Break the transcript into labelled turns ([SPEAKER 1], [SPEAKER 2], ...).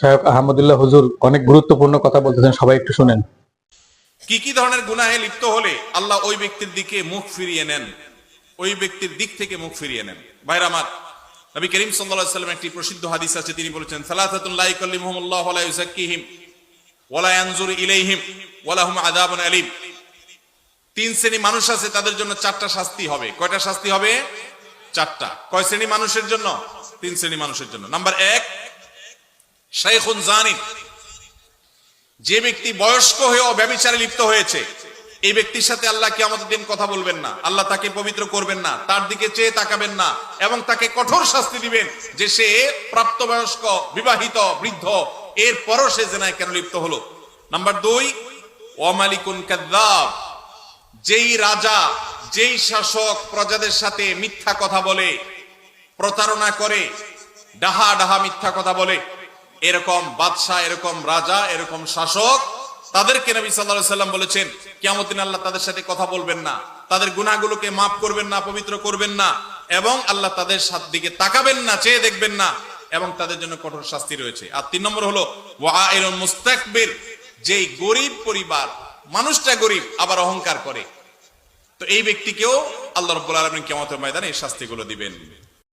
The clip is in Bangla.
[SPEAKER 1] শায়ক আহমদুল্লাহ হুজুর, অনেক গুরুত্বপূর্ণ কথা বলতেছেন, সবাই একটু শুনেন।
[SPEAKER 2] কি কি ধরনের গুনাহে লিপ্ত হলে আল্লাহ ওই ব্যক্তির দিকে মুখ ফিরিয়ে নেন? ওই ব্যক্তির দিক থেকে মুখ ফিরিয়ে নেন। বাইরামাত নবী করিম সাল্লাল্লাহু একটি প্রসিদ্ধ হাদিস আছে, তিনি বলেছেন সালাতাতুন লা ওয়া লা ওয়া লা ইয়ানজুরু ইলাইহিম ওয়া লাহুম আযাবুন আলীম। তিন শ্রেণি মানুষ আছে, তাদের জন্য চারটা শাস্তি হবে। কয়টা শাস্তি হবে? চারটা। কয় শ্রেণি মানুষের জন্য? তিন শ্রেণি মানুষের জন্য। নাম্বার শাইখুন জানিন যে ব্যক্তি বয়স্ক হয়েও ব্যবিচারে লিপ্ত হয়েছে, এই ব্যক্তির সাথে আল্লাহ কি আমাদের দিন কথা বলবেন না। আল্লাহ তাকে পবিত্র করবেন না, তার দিকে চেয়ে তাকাবেন না এবং তাকে কঠোর শাস্তি দিবেন যে সে প্রাপ্তবয়স্ক, বিবাহিত, বৃদ্ধ এর পরও সে জেনায় কেন লিপ্ত হলো? নাম্বার দুই ওয়ামালিকুন কাদ্দাব। যেই রাজা, যেই শাসক প্রজাদের সাথে মিথ্যা কথা বলে, প্রতারণা করে ডাহা ডাহা মিথ্যা কথা বলে এরকম বাদশাহ, এরকম রাজা, এরকম শাসক, তাদেরকে নবী সাল্লাল্লাহু সাল্লাম বলেছেন কিয়ামত দিন আল্লাহ তাদের সাথে কথা বলবেন না, তাদের গুনাহগুলোকে মাফ করবেন না, পবিত্র করবেন না, এবং আল্লাহ তাদের সাথ দিকে তাকাবেন না, চেয়ে দেখবেন না, এবং তাদের জন্য কঠোর শাস্তি রয়েছে। আর তিন নম্বর হলো মুস্তাকবির যেই গরিব পরিবার, মানুষটা গরিব, আবার অহংকার করে। তো এই ব্যক্তিকেও আল্লাহ রব্বুল আলমিন কেমতের ময়দানে এই শাস্তিগুলো দিবেন।